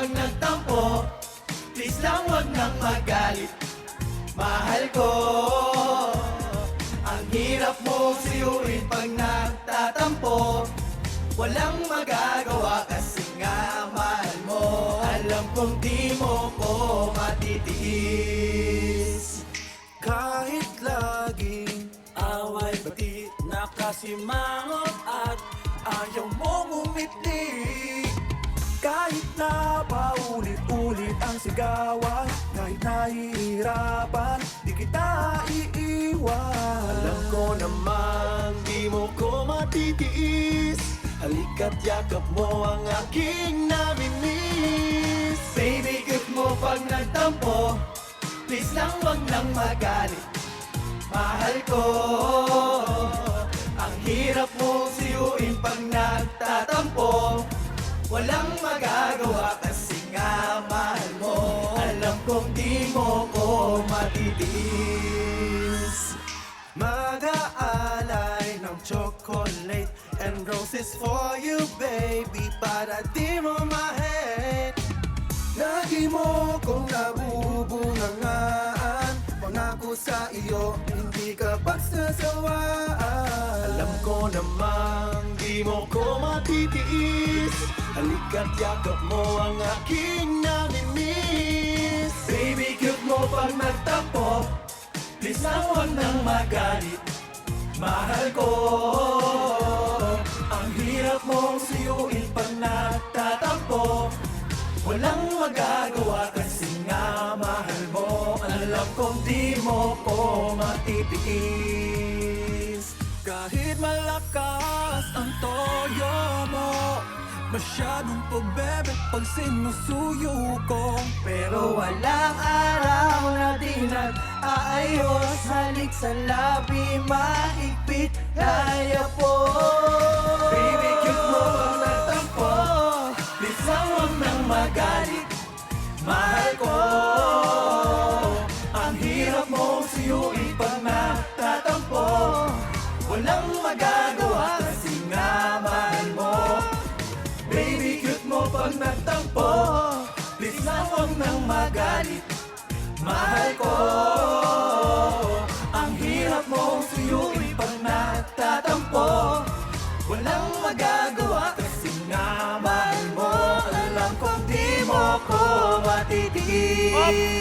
pag nagtampo Please lang wag nang magalit. Mahal ko. Ang hirap mo siyuin pag nagtatampo. Walang magagawa kasi nga mahal mo. Alam kong di mo ko matitiis. Kahit laging away Bati nakasimangot at ayaw mong umiti Kahit na paulit-ulit ang sigawan Kahit nahihirapan, di kita iiwan. Alam ko naman, di mo ko matitiis. Halika't yakap mo ang aking namimiss Baby, good mo pag nagtampo. Please lang wag nang magalit. Mahal ko. Ang hirap mo siyuin pag nagtatampo Walang magagawa kasi nga mahal mo. Alam kong di mo ko matitiis Mag-aalay ng chocolate and roses for you, baby Para di mo ma-hate. Lagi mo kong nabubungangaan Pangako sa iyo, hindi ka pagsasawaan. Alam ko namang di mo ko matitiis Halika't yakap mo ang aking namimiss. Baby, cute mo pag nagtampo Please lang huwag nang magalit. Mahal ko. Ang hirap mong siyuin pag nagtatampo Walang magagawa kasi nga mahal mo. Alam kong di mo ko matitiis Kahit malakas ang toyo mo Masyadong pagbebe pag sinusuyo ko. Pero walang araw na di nag-aayos. Halik sa labi, mahigpit, kaya po pag nagtampo. Please lang huwag nang magalit. Mahal ko. Ang hirap mong suyuin pag nagtatampo. Walang magagawa kasi nga mahal mo. Alam kong di mo ko matitiis